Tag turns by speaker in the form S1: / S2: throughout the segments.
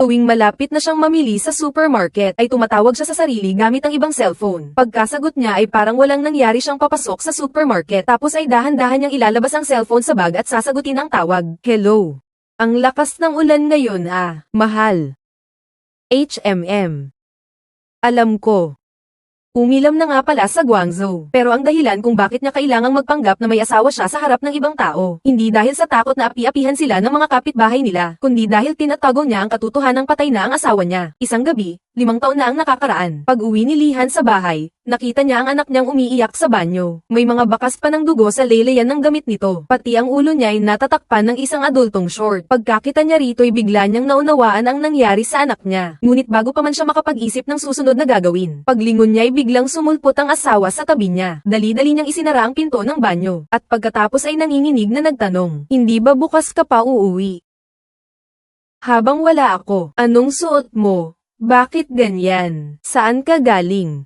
S1: Tuwing malapit na siyang mamili sa supermarket ay tumatawag siya sa sarili gamit ang ibang cellphone. Pagkasagot niya ay parang walang nangyari siyang papasok sa supermarket tapos ay dahan-dahan niyang ilalabas ang cellphone sa bag at sasagutin ang tawag. Hello. Ang lakas ng ulan ngayon ah. Mahal. HMM. Alam ko. Umilam na nga pala sa Guangzhou. Pero ang dahilan kung bakit niya kailangang magpanggap na may asawa siya sa harap ng ibang tao, hindi dahil sa takot na api-apihan sila ng mga kapitbahay nila, kundi dahil tinatago niya ang katotohanang patay na ang asawa niya. Isang gabi, limang taon na ang nakakaraan. Pag uwi ni Lihan sa bahay, nakita niya ang anak niyang umiiyak sa banyo. May mga bakas pa ng dugo sa leleyan ng gamit nito. Pati ang ulo niya ay natatakpan ng isang adultong short. Pagkakita niya rito ay bigla niyang naunawaan ang nangyari sa anak niya. Ngunit bago pa man siya makapag-isip ng susunod na gagawin, paglingon niya ay biglang sumulpot ang asawa sa tabi niya. Dali-dali niyang isinara ang pinto ng banyo. At pagkatapos ay nanginginig na nagtanong, hindi ba bukas ka pa uuwi? Habang wala ako, anong suot mo? Bakit ganyan? Saan ka galing?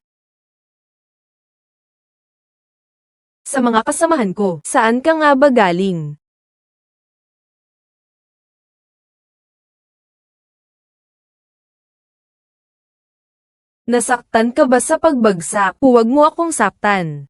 S1: Sa mga kasamahan ko, saan ka nga ba galing? Nasaktan ka ba sa pagbagsak? Huwag mo akong saktan.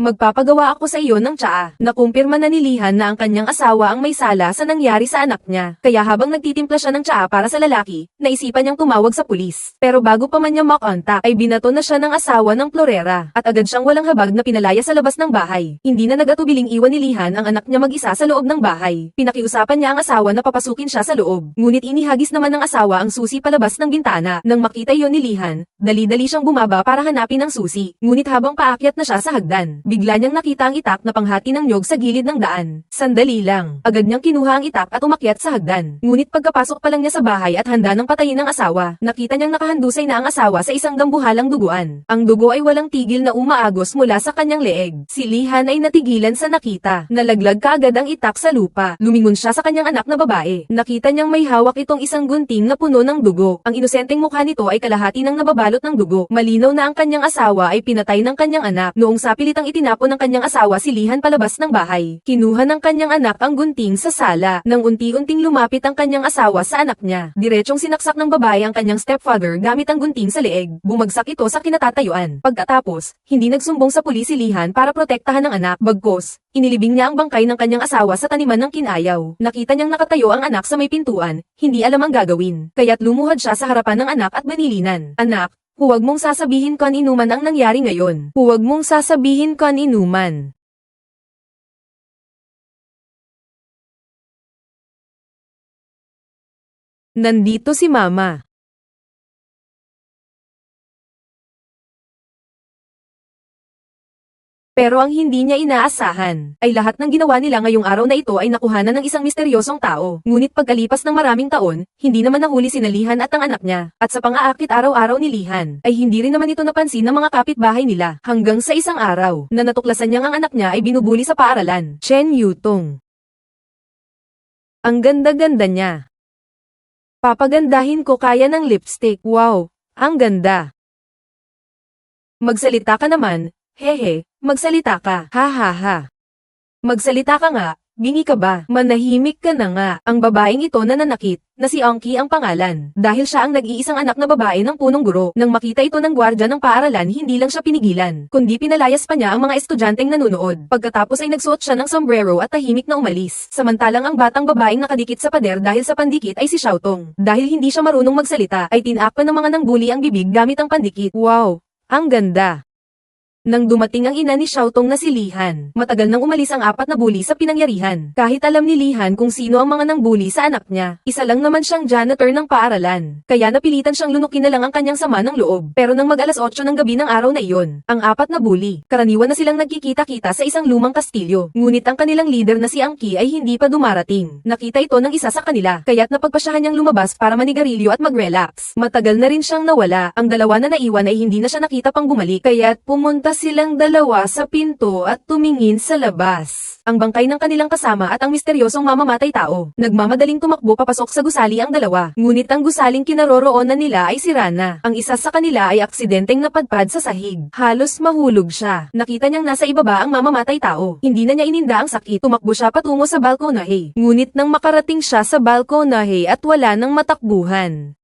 S1: Magpapagawa ako sa iyo ng tsaa. Nakumpirma na nilihan na ang kanyang asawa ang may sala sa nangyari sa anak niya. Kaya habang nagtitimpla siya ng tsaa para sa lalaki, naisipan niyang tumawag sa pulis. Pero bago pa man niya makontak, ay binato na siya ng asawa ng Florera. At agad siyang walang habag na pinalaya sa labas ng bahay. Hindi na nagatubiling iwan ni Lihan ang anak niya mag-isa sa loob ng bahay. Pinakiusapan niya ang asawa na papasukin siya sa loob. Ngunit inihagis naman ng asawa ang susi palabas ng bintana. Nang makita yon ni Lihan, dali-dali siyang bumaba para hanapin ang susi. Ngunit habang paakyat na siya sa hagdan, bigla niyang nakita ang itak na panghati ng nyog sa gilid ng daan. Sandali lang. Agad niyang kinuha ang itak at umakyat sa hagdan. Ngunit pagkapasok pa lang niya sa bahay at handa ng patayin ng asawa, nakita niyang nakahandusay na ang asawa sa isang dambuhalang duguan. Ang dugo ay walang tigil na umaagos mula sa kanyang leeg. Si Lihan ay natigilan sa nakita. Nalaglag kaagad ang itak sa lupa. Lumingon siya sa kanyang anak na babae. Nakita niyang may hawak itong isang gunting na puno ng dugo. Ang inosenteng mukha nito ay kalahati ng nababalot ng dugo. Malinaw na ang kanyang asawa ay pinatay ng kanyang anak noong sapilitang itinapon ng kanyang asawa si Lihan palabas ng bahay. Kinuha ng kanyang anak ang gunting sa sala. Nang unti-unting lumapit ang kanyang asawa sa anak niya. Diretsong sinaksak ng babae ang kanyang stepfather gamit ang gunting sa leeg. Bumagsak ito sa kinatatayuan. Pagkatapos, hindi nagsumbong sa pulis si Lihan para protektahan ang anak. Bagkos, inilibing niya ang bangkay ng kanyang asawa sa taniman ng kinayaw. Nakita niyang nakatayo ang anak sa may pintuan, hindi alam ang gagawin. Kaya't lumuhad siya sa harapan ng anak at banilinan. Anak, Huwag mong sasabihin ko inuman ang nangyari ngayon. Huwag mong sasabihin ko inuman. Nandito si Mama. Pero ang hindi niya inaasahan, ay lahat ng ginawa nila ngayong araw na ito ay nakuhanan ng isang misteryosong tao. Ngunit pagkalipas ng maraming taon, hindi naman nahuli si Lihan at ang anak niya. At sa pang-aakit araw-araw ni Lihan, ay hindi rin naman ito napansin ng mga kapitbahay nila. Hanggang sa isang araw, na natuklasan niyang ang anak niya ay binubuli sa paaralan. Chen Yutong. Ang ganda-ganda niya. Papagandahin ko kaya ng lipstick. Wow, ang ganda. Magsalita ka naman, hehe, magsalita ka, ha ha ha. Magsalita ka nga, bingi ka ba? Manahimik ka na nga. Ang babaeng ito na nanakit, na si Angki ang pangalan, dahil siya ang nag-iisang anak na babae ng punong guro. Nang makita ito ng gwardya ng paaralan hindi lang siya pinigilan, kundi pinalayas pa niya ang mga estudyanteng nanunood. Pagkatapos ay nagsuot siya ng sombrero at tahimik na umalis. Samantalang ang batang babaeng nakadikit sa pader dahil sa pandikit ay si Xiaotong. Dahil hindi siya marunong magsalita, ay tinakpan ng mga nangbuli ang bibig gamit ang pandikit. Wow! Ang ganda! Nang dumating ang ina ni Xiaotong na si Lihan, matagal nang umalis ang apat na bully sa pinangyarihan. Kahit alam ni Lihan kung sino ang mga nangbuli sa anak niya, isa lang naman siyang janitor ng paaralan. Kaya napilitan siyang lunukin na lang ang kanyang sama ng loob. Pero nang mag alas 8 ng gabi ng araw na iyon, ang apat na bully, karaniwan na silang nagkikita-kita sa isang lumang kastilyo. Ngunit ang kanilang leader na si Angki ay hindi pa dumarating. Nakita ito ng isa sa kanila, kaya't napagpasyahan niyang lumabas para manigarilyo at mag-relax. Matagal na rin siyang nawala. Ang dalawa na naiwan ay hindi na siya nakita pang bumalik, kaya't pumunta Pumunta silang dalawa sa pinto at tumingin sa labas. Ang bangkay ng kanilang kasama at ang misteryosong mamamatay tao. Nagmamadaling tumakbo papasok sa gusali ang dalawa. Ngunit ang gusaling kinaroroonan nila ay si Rana. Ang isa sa kanila ay aksidenteng napadpad sa sahig. Halos mahulog siya. Nakita niyang nasa ibaba ang mamamatay tao. Hindi na niya ininda ang sakit. Tumakbo siya patungo sa balkonahe. Ngunit nang makarating siya sa balkonahe at wala nang matakbuhan.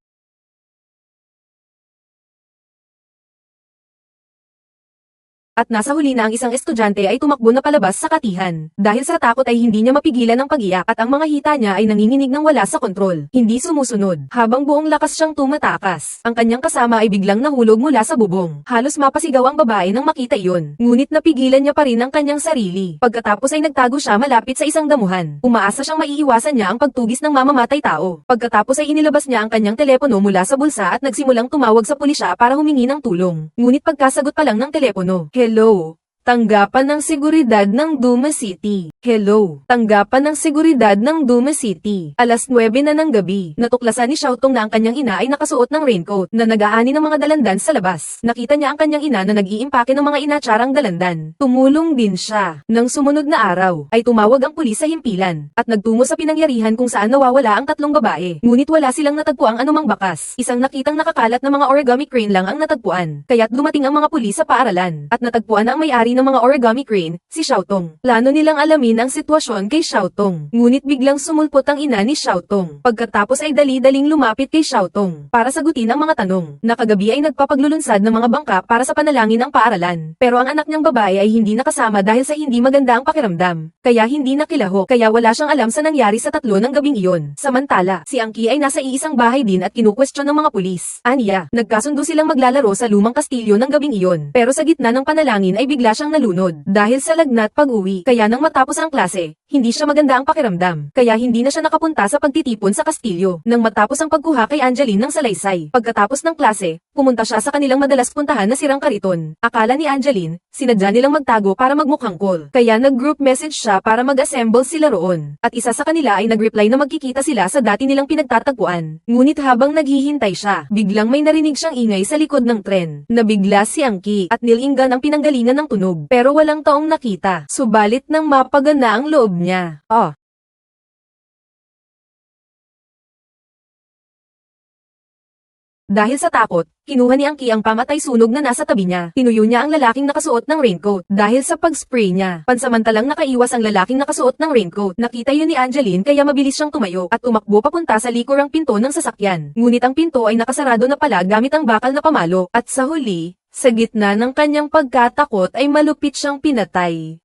S1: At nasa huli na ang isang estudyante ay tumakbo na palabas sa katihan. Dahil sa takot ay hindi niya mapigilan ang pagiyak at ang mga hita niya ay nanginginig ng wala sa kontrol. Hindi sumusunod. Habang buong lakas siyang tumatakas, ang kanyang kasama ay biglang nahulog mula sa bubong. Halos mapasigaw ang babae nang makita iyon. Ngunit napigilan niya pa rin ang kanyang sarili. Pagkatapos ay nagtago siya malapit sa isang damuhan. Umaasa siyang maiiwasan niya ang pagtugis ng mamamatay tao. Pagkatapos ay inilabas niya ang kanyang telepono mula sa bulsa at nagsimulang tumawag sa pulisya para humingi ng tulong. Ngunit pagkasagot pa lang ng telepono, Hello. Tanggapan ng seguridad ng Duma City. Hello. Tanggapan ng seguridad ng Duma City. Alas 9 na ng gabi. Natuklasan ni Xiaotong na ang kanyang ina ay nakasuot ng raincoat na nag-aani ng mga dalandan sa labas. Nakita niya ang kanyang ina na nag-iimpake ng mga inatsarang dalandan. Tumulong din siya. Nang sumunod na araw, ay tumawag ang pulis sa himpilan at nagtungo sa pinangyarihan kung saan nawawala ang tatlong babae. Ngunit wala silang natagpo ang anumang bakas. Isang nakitang nakakalat na mga origami crane lang ang natagpuan. Kaya't dumating ang mga pulis sa paaralan at natagpuan ang may-ari ng mga origami crane, si Xiaotong. Plano nilang alamin ang sitwasyon kay Xiaotong. Ngunit biglang sumulpot ang ina ni Xiaotong. Pagkatapos ay dali-daling lumapit kay Xiaotong para sagutin ang mga tanong. Nakagabi ay nagpapaglulunsad ng mga bangka para sa panalangin ng paaralan. Pero ang anak niyang babae ay hindi nakasama dahil sa hindi maganda ang pakiramdam. Kaya hindi nakilahok. Kaya wala siyang alam sa nangyari sa tatlo ng gabing iyon. Samantala, si Angki ay nasa iisang bahay din at kinukwestiyon ng mga pulis. Aniya, nagkasundo silang maglalaro sa lumang kastilyo ng gabing iyon. Pero sa gitna ng panalangin ay bigla siyang nalunod dahil sa lagnat pag-uwi. Kaya nang matapos ang klase, hindi siya maganda ang pakiramdam. Kaya hindi na siya nakapunta sa pagtitipon sa kastilyo. Nang matapos ang pagkuha kay Angeline ng salaysay. Pagkatapos ng klase, pumunta siya sa kanilang madalas puntahan na sirang kariton. Akala ni Angeline, sinadya nilang magtago para magmukhang cool. Kaya nag-group message siya para mag-assemble sila roon. At isa sa kanila ay nag-reply na magkikita sila sa dati nilang pinagtatagpuan. Ngunit habang naghihintay siya, biglang may narinig siyang ingay sa likod ng tren. Nabigla si Angki at nilinggan ang pinanggalingan ng tunog. Pero walang taong nakita. Subalit nang mapagana ang loob niya. Oh, Dahil sa takot, kinuha ni Angki ang pamatay sunog na nasa tabi niya. Tinuyo niya ang lalaking nakasuot ng raincoat. Dahil sa pag-spray niya, pansamantalang nakaiwas ang lalaking nakasuot ng raincoat. Nakita yun ni Angeline kaya mabilis siyang tumayo at tumakbo papunta sa likurang pinto ng sasakyan. Ngunit ang pinto ay nakasarado na pala gamit ang bakal na pamalo. At sa huli, sa gitna ng kanyang pagkatakot ay malupit siyang pinatay.